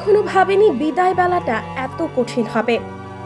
কখনো ভাবেনি বিদায় বেলাটা এত কঠিন হবে।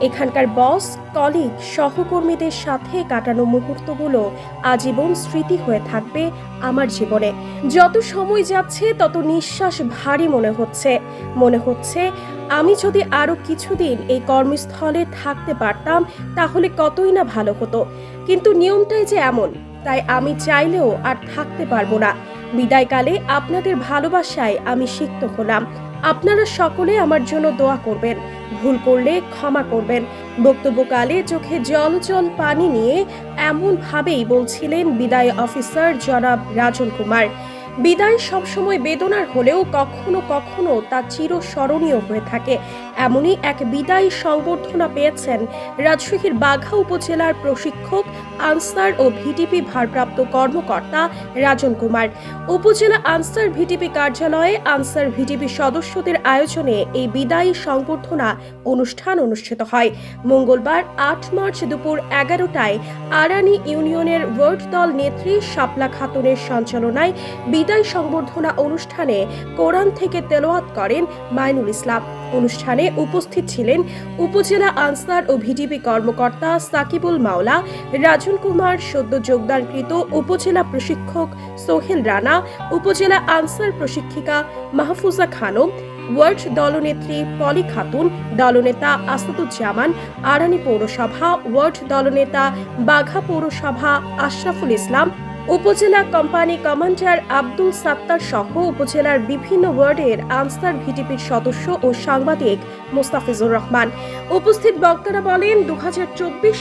এখানকার বস, কলিগ, সহকর্মীদের সাথে কাটানো মুহূর্তগুলো আজীবন স্মৃতি হয়ে থাকবে আমার জীবনে। যত সময় যাচ্ছে, তত নিঃশ্বাস ভারী মনে হচ্ছে। মনে হচ্ছে, আমি যদি আরও কিছুদিন এই কর্মস্থলে থাকতে পারতাম, তাহলে কতই না ভালো হতো। কিন্তু নিয়মটাই যে এমন, তাই আমি চাইলেও আর থাকতে পারব না। বিদায়কালে আপনাদের ভালোবাসায় আমি সিক্ত হলাম। আপনারা সকলে আমার জন্য দোয়া করবেন। ভুল করলে ক্ষমা করবেন। বক্তব্যকালে চোখে জল জল পানি নিয়ে এমনভাবেই বলছিলেন বিদায় অফিসার জনাব রাজন কুমার। বিদায় সবসময় বেদনার হলেও কখনো কখনো তা চিরস্মরণীয় হয়ে থাকে। এমনই এক বিদায়ী সংবর্ধনা পেয়েছেন রাজশাহীর বাঘা উপজেলার প্রশিক্ষক, আনসার ও ভিটিপি ভারপ্রাপ্ত কর্মকর্তা রাজন কুমার। উপজেলা আনসার ভিটিপি কার্যালয়ে আনসার ভিটিপি সদস্যদের আয়োজনে এই বিদায়ী সংবর্ধনা অনুষ্ঠান অনুষ্ঠিত হয়। মঙ্গলবার আট মার্চ দুপুর এগারোটায় আরানি ইউনিয়নের ওয়ার্ড দল নেত্রী শাপলা খাতুনের সঞ্চালনায় বিদায় সংবর্ধনা অনুষ্ঠানে কোরআন থেকে তেলাওয়াত করেন মাইনুল ইসলাম। অনুষ্ঠানে উপস্থিত ছিলেন উপজেলা আনসার ও ভিডিপি কর্মকর্তা সাকিবুল মাওলা রাজন কুমার সদ্য যোগদানকৃত উপজেলা প্রশিক্ষক সোহেল রানা, উপজেলা আনসার প্রশিক্ষিকা মাহফুজা খানম, ওয়ার্ড দলনেত্রী পলি খাতুন, দলনেতা আসাদুজ্জামান আরানি পৌরসভা, ওয়ার্ড দলনেতা বাঘা পৌরসভা আশরাফুল ইসলাম উপজেলা কোম্পানি কমান্ডার আব্দুল সাত্তার সহ উপজেলার বিভিন্ন ওয়ার্ডের আনসার ভিটিপির সদস্য ও সাংবাদিক মোস্তাফিজুর রহমান। উপস্থিত বক্তারা বলেন দু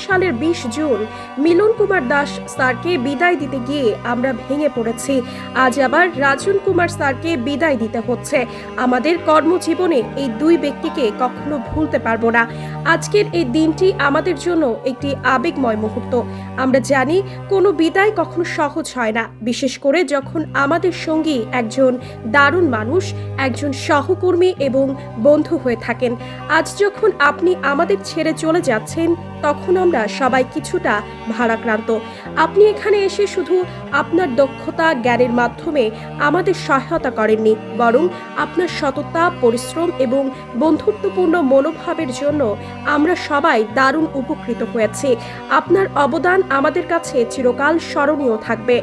সালের বিশ জুন মিলন কুমার দাস স্যারকে বিদায় দিতে গিয়ে আমরা ভেঙে পড়েছি। আজ আবার রাজন কুমার স্যারকে বিদায় দিতে হচ্ছে। আমাদের কর্মজীবনে এই দুই ব্যক্তিকে কখনো ভুলতে পারব না। আজকের এই দিনটি আমাদের জন্য একটি আবেগময় মুহূর্ত। আমরা জানি, কোনো বিদায় কখনো সহজ হয় না। বিশেষ করে যখন আমাদের সঙ্গী একজন দারুণ মানুষ, একজন সহকর্মী এবং বন্ধু হয়ে থাকেন। আজ যখন আপনি আমাদের ছেড়ে চলে যাচ্ছেন, তখন আমরা সবাই কিছুটা ভারাক্রান্ত। আপনি এখানে এসে শুধু আপনার দক্ষতা জ্ঞানের মাধ্যমে আমাদের সহায়তা করেননি, বরং আপনার সততা, পরিশ্রম এবং বন্ধুত্বপূর্ণ মনোভাবের জন্য আমরা সবাই দারুণ উপকৃত হয়েছি। আপনার অবদান আমাদের কাছে চিরকাল স্মরণীয় থাকবে।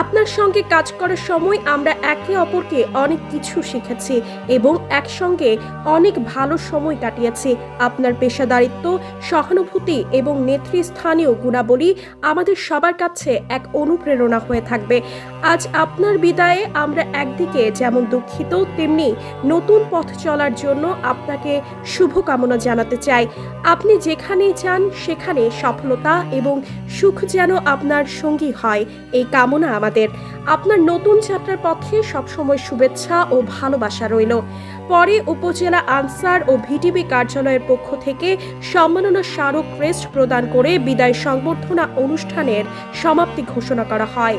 আপনার সঙ্গে কাজ করার সময় আমরা একে অপরকে অনেক কিছু শিখেছি এবং একসঙ্গে অনেক ভালো সময় কাটিয়েছি। আপনার পেশাদারিত্ব, সহানুভূতি এবং নেতৃস্থানীয় গুণাবলী আমাদের সবার কাছে এক অনুপ্রেরণা হয়ে থাকবে। আজ আপনার বিদায়ে আমরা একদিকে যেমন দুঃখিত, তেমনি নতুন পথ চলার জন্য আপনাকে শুভকামনা জানাতে চাই। আপনি যেখানেই যান, সেখানে সফলতা এবং সুখ যেন আপনার সঙ্গী হয়, এই কামনা আমাদের। আপনার নতুন যাত্রার পথে সবসময় শুভেচ্ছা ও ভালোবাসা রইল। পরে উপজেলা আনসার ও ভিটিবি কার্যালয়ের পক্ষ থেকে সম্মাননা স্মারক ক্রেস্ট প্রদান করে বিদায় সংবর্ধনা অনুষ্ঠানের সমাপ্তি ঘোষণা করা হয়।